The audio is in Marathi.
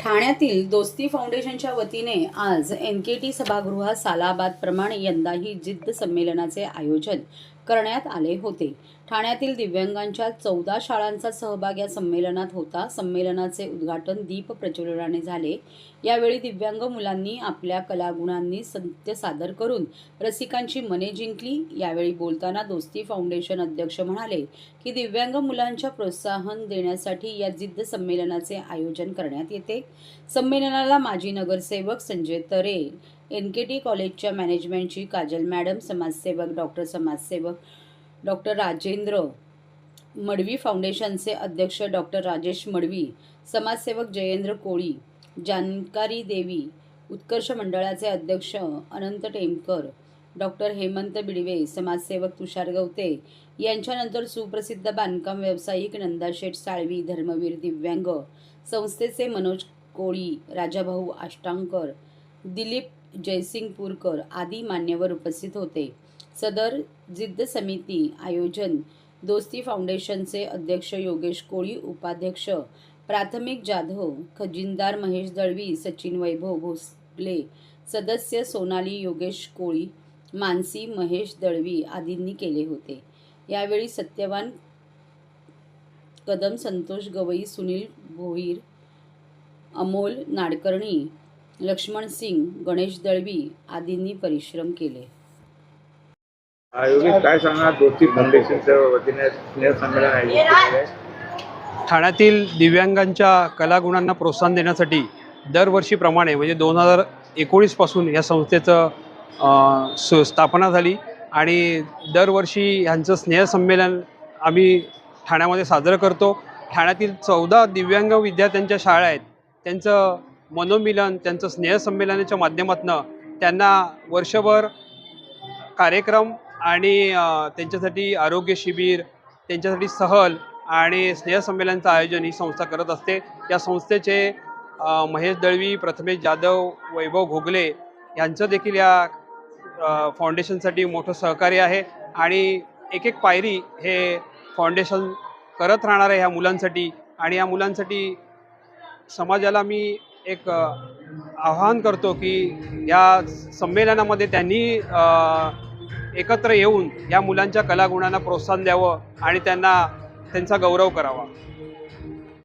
ठाण्यातील दोस्ती फाउंडेशनच्या वतीने आज एन के टी सभागृहात सालाबादप्रमाणे यंदाही जिद्द संमेलनाचे आयोजन करण्यात आले होते. ठाण्यातील दिव्यांगांच्या चौदा शाळांचा सहभाग या संमेलनात होता. संमेलनाचे उद्घाटन दीप प्रज्वलनाने झाले. यावेळी दिव्यांग मुलांनी आपल्या कलागुणांनी सत्य सादर करून रसिकांची मने जिंकली. यावेळी बोलताना दोस्ती फाउंडेशन अध्यक्ष म्हणाले की दिव्यांग मुलांच्या प्रोत्साहन देण्यासाठी या जिद्द संमेलनाचे आयोजन करण्यात येते. संमेलनाला माजी नगरसेवक Sanjay Tare N K T कॉलेजच्या मॅनेजमेंटची काजल मॅडम समाजसेवक डॉक्टर समाजसेवक डॉक्टर राजेंद्र मडवी फाउंडेशनचे अध्यक्ष डॉक्टर राजेश मडवी समाजसेवक जयेंद्र कोळी जानकारी देवी उत्कर्ष मंडळाचे अध्यक्ष अनंत टेमकर डॉक्टर हेमंत बिडवे समाजसेवक तुषार गवते यांच्यानंतर सुप्रसिद्ध बांधकाम व्यावसायिक नंदाशेठ साळवी धर्मवीर दिव्यांग संस्थेचे मनोज कोळी राजाभाऊ आष्टांकर दिलीप जयसिंगपूरकर आदी मान्यवर उपस्थित होते. सदर जिद्द समिती आयोजन दोस्ती फाउंडेशनचे अध्यक्ष योगेश कोळी उपाध्यक्ष प्राथमिक जाधव खजिनदार महेश दळवी सचिन वैभव भोसले सदस्य सोनाली योगेश कोळी मानसी महेश दळवी आदींनी केले होते. यावेळी सत्यवान कदम संतोष गवई सुनील भोईर अमोल नाडकर्णी लक्ष्मण सिंग गणेश दळवी आदींनी परिश्रम केले. योगेश काय सांगणार? दोस्ती फाउंडेशनच्या वतीने स्नेह संमेलन आयोजित केलेलं आहे. ठाण्यातील दिव्यांगांच्या कलागुणांना प्रोत्साहन देण्यासाठी दरवर्षीप्रमाणे म्हणजे दोन हजार एकोणीसपासून या संस्थेचं अ, स स्थापना झाली. आणि दरवर्षी ह्यांचं स्नेहसंमेलन आम्ही ठाण्यामध्ये साजरं करतो. ठाण्यातील चौदा दिव्यांग विद्यार्थ्यांच्या शाळा आहेत. त्यांचं मनोमिलन त्यांचं स्नेहसंमेलनाच्या माध्यमातून त्यांना वर्षभर कार्यक्रम आणि त्यांच्यासाठी आरोग्य शिबिर त्यांच्यासाठी सहल आणि स्नेहसंमेलनाचं आयोजन ही संस्था करत असते. या संस्थेचे महेश दळवी प्रथमेश जाधव वैभव घोगले यांचं देखील या फाउंडेशनसाठी मोठं सहकार्य आहे आणि एक एक पायरी हे फाउंडेशन करत राहणार आहे ह्या मुलांसाठी. आणि या मुलांसाठी समाजाला मी एक आवाहन करतो की या संमेलनामध्ये त्यांनी एकत्र येऊन या मुलांच्या कलागुणांना प्रोत्साहन द्यावं आणि त्यांना त्यांचा गौरव करावा.